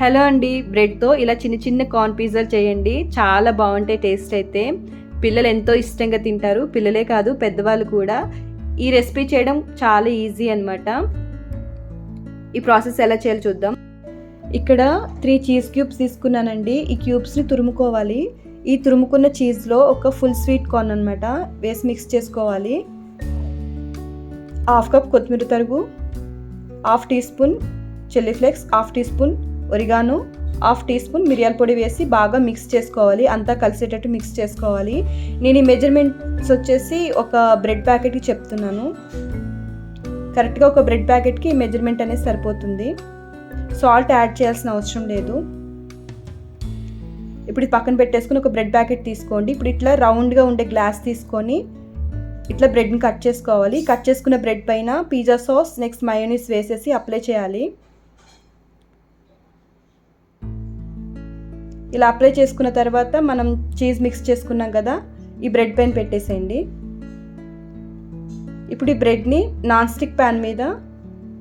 Hello అండి బ్రెడ్తో ఇలా చిన్న చిన్న కార్న్ పిజ్జాలు చేయండి. చాలా బాగుంటాయి టేస్ట్ అయితే. పిల్లలు ఎంతో ఇష్టంగా తింటారు. పిల్లలే కాదు పెద్దవాళ్ళు కూడా. ఈ రెసిపీ చేయడం చాలా ఈజీ అనమాట ఈ ప్రాసెస్ ఎలా చేయాలో చూద్దాం. ఇక్కడ త్రీ చీజ్ క్యూబ్స్ తీసుకున్నానండి. ఈ క్యూబ్స్ని తురుముకోవాలి. ఈ తురుముకున్న చీజ్లో ఒక ఫుల్ స్వీట్ కార్న్ అనమాట వేసి మిక్స్ చేసుకోవాలి. హాఫ్ కప్ కొత్తిమీర తరుగు. Half teaspoon chilli flakes half teaspoon oregano half teaspoon మిరియాల పొడి వేసి బాగా మిక్స్ చేసుకోవాలి. అంతా కలిసేటట్టు మిక్స్ చేసుకోవాలి. నేను ఈ మెజర్మెంట్స్ వచ్చేసి ఒక బ్రెడ్ ప్యాకెట్కి చెప్తున్నాను. కరెక్ట్గా ఒక బ్రెడ్ ప్యాకెట్కి మెజర్మెంట్ అనేది సరిపోతుంది. సాల్ట్ యాడ్ చేయాల్సిన అవసరం లేదు. ఇప్పుడు పక్కన పెట్టేసుకుని ఒక బ్రెడ్ ప్యాకెట్ తీసుకోండి. ఇప్పుడు ఇట్లా రౌండ్గా ఉండే గ్లాస్ తీసుకొని ఇట్లా బ్రెడ్ని కట్ చేసుకోవాలి. కట్ చేసుకున్న బ్రెడ్ పైన పిజ్జా సాస్ నెక్స్ట్ మయోనీస్ వేసేసి అప్లై చేయాలి. ఇలా అప్లై చేసుకున్న తర్వాత మనం చీజ్ మిక్స్ చేసుకున్నాం కదా ఈ బ్రెడ్ పైన పెట్టేసేయండి. ఇప్పుడు ఈ బ్రెడ్ని నాన్ స్టిక్ ప్యాన్ మీద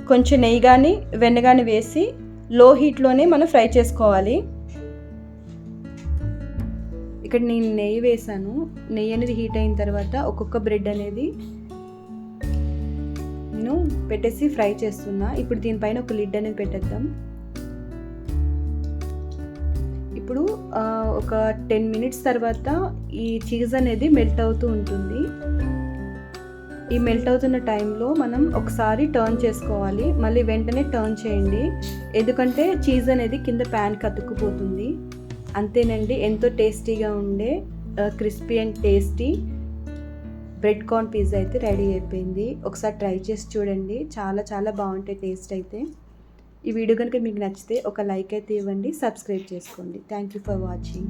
కొంచెం నెయ్యి కానీ వెన్న కానీ వేసి లో హీట్లోనే మనం ఫ్రై చేసుకోవాలి. ఇక్కడ నేను నెయ్యి వేసాను. నెయ్యి అనేది హీట్ అయిన తర్వాత ఒక్కొక్క బ్రెడ్ అనేది నేను పెట్టేసి ఫ్రై చేస్తున్నా. ఇప్పుడు దీనిపైన ఒక లిడ్ అనేది పెట్టేద్దాం. ఇప్పుడు ఒక టెన్ మినిట్స్ తర్వాత ఈ చీజ్ అనేది మెల్ట్ అవుతూ ఉంటుంది. ఈ మెల్ట్ అవుతున్న టైంలో మనం ఒకసారి టర్న్ చేసుకోవాలి. మళ్ళీ వెంటనే టర్న్ చేయండి. ఎందుకంటే చీజ్ అనేది కింద ప్యాన్ కతుక్కుపోతుంది. అంతేనండి ఎంతో టేస్టీగా ఉండే crispy and tasty bread corn pizza అయితే రెడీ అయిపోయింది. ఒకసారి ట్రై చేసి చూడండి. చాలా చాలా బాగుంటాయి టేస్ట్ అయితే. ఈ వీడియో కనుక మీకు నచ్చితే ఒక లైక్ అయితే ఇవ్వండి సబ్స్క్రైబ్ చేసుకోండి. Thank you for watching